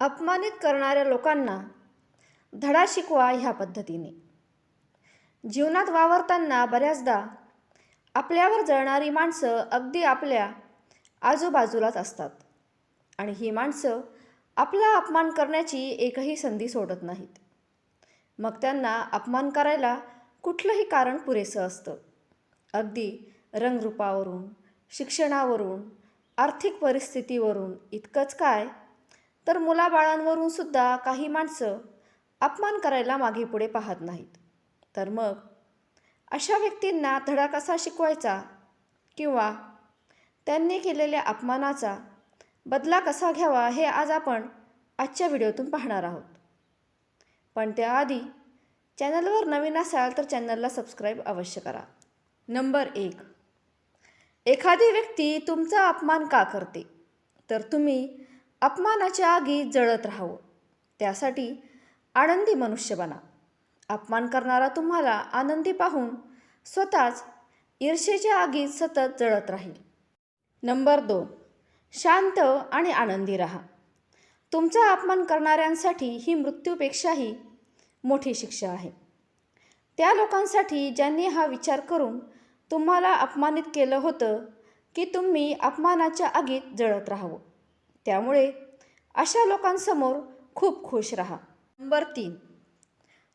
अपमानित करणाऱ्या लोकांना धडा शिकवा ह्या पद्धतीने. जीवनात वावरताना बऱ्याचदा आपल्यावर जळणारी माणसं अगदी आपल्या आजूबाजूलाच असतात. आणि ही माणसं आपला अपमान करण्याची एकही संधी सोडत नाहीत. मग त्यांना अपमान करायला कुठलंही कारण पुरेसं असतं. अगदी रंगरूपावरून शिक्षणावरून आर्थिक परिस्थितीवरून इतकंच काय तर मुलाबाळांवरून सुद्धा काही माणसं अपमान करायला मागे पुढे पाहत नाहीत. तर मग अशा व्यक्तींना धडा कसा शिकवायचा किंवा त्यांनी केलेल्या अपमानाचा बदला कसा घ्यावा हे आज आपण आजच्या व्हिडिओतून पाहणार आहोत. पण त्याआधी चॅनलवर नवीन असाल तर चॅनलला सबस्क्राईब अवश्य करा. नंबर एक. एखादी व्यक्ती तुमचा अपमान का करते? तर तुम्ही अपमानाच्या आगीत जळत राहावं. त्यासाठी आनंदी मनुष्य बना. अपमान करणारा तुम्हाला आनंदी पाहून स्वतःच ईर्षेच्या आगीत सतत जळत राहील. नंबर दोन. शांत आणि आनंदी राहा. तुमचा अपमान करणाऱ्यांसाठी ही मृत्यूपेक्षाही मोठी शिक्षा आहे. त्या लोकांसाठी ज्यांनी हा विचार करून तुम्हाला अपमानित केलं होतं की तुम्ही अपमानाच्या आगीत जळत राहावं. त्यामुळे अशा लोकांसमोर खूप खुश राहा. नंबर तीन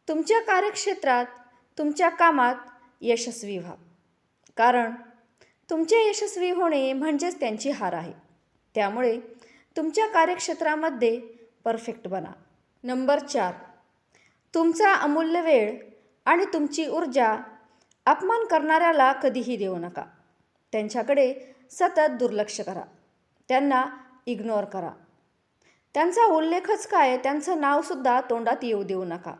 तुमच्या कार्यक्षेत्रात तुमच्या कामात यशस्वी व्हा. कारण तुमचे यशस्वी होणे म्हणजेच त्यांची हार आहे. त्यामुळे तुमच्या कार्यक्षेत्रामध्ये परफेक्ट बना. नंबर चार तुमचा अमूल्य वेळ आणि तुमची ऊर्जा अपमान करणाऱ्याला कधीही देऊ नका. त्यांच्याकडे सतत दुर्लक्ष करा. त्यांना इग्नोर करा. त्यांचा उल्लेखच काय त्यांचं नावसुद्धा तोंडात येऊ देऊ नका.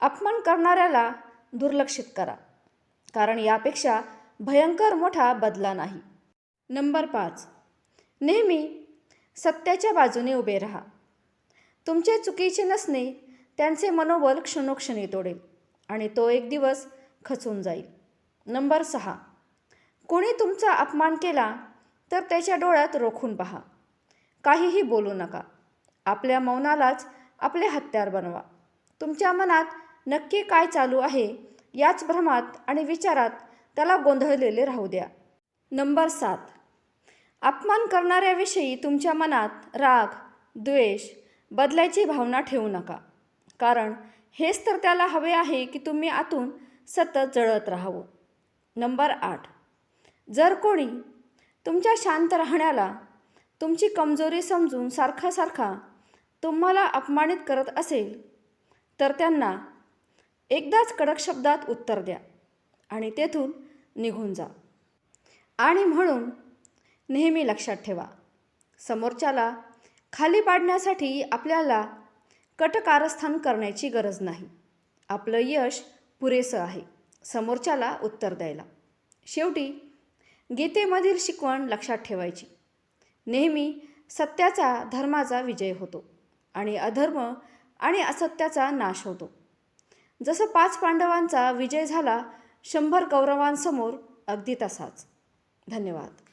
अपमान करणाऱ्याला दुर्लक्षित करा कारण यापेक्षा भयंकर मोठा बदला नाही. नंबर पाच. नेहमी सत्याच्या बाजूने उभे राहा. तुमचे चुकीचे नसणे त्यांचे मनोबल क्षणोक्षणी तोडेल आणि तो एक दिवस खचून जाईल. नंबर सहा. कोणी तुमचा अपमान केला तर त्याच्या डोळ्यात रोखून पहा. काहीही बोलू नका. आपल्या मौनालाच आपले हत्यार बनवा. तुमच्या मनात नक्की काय चालू आहे याच भ्रमात आणि विचारात त्याला गोंधळलेले राहू द्या. नंबर सात. अपमान करणाऱ्याविषयी तुमच्या मनात राग द्वेष बदलायची भावना ठेवू नका. कारण हेच तर त्याला हवे आहे की तुम्ही आतून सतत जळत राहावं. नंबर आठ. जर कोणी तुमच्या शांत राहण्याला तुमची कमजोरी समजून सारखा सारखा तुम्हाला अपमानित करत असेल तर त्यांना एकदाच कडक शब्दात उत्तर द्या आणि तेथून निघून जा. आणि म्हणून नेहमी लक्षात ठेवा समोरच्याला खाली पाडण्यासाठी आपल्याला कटकारस्थान करण्याची गरज नाही. आपलं यश पुरेसं आहे समोरच्याला उत्तर द्यायला. शेवटी गीतेमधील शिकवण लक्षात ठेवायची. नेहमी सत्याचा धर्माचा विजय होतो आणि अधर्म आणि असत्याचा नाश होतो. जसं पाच पांडवांचा विजय झाला शंभर कौरवांसमोर अगदी तसाच. धन्यवाद.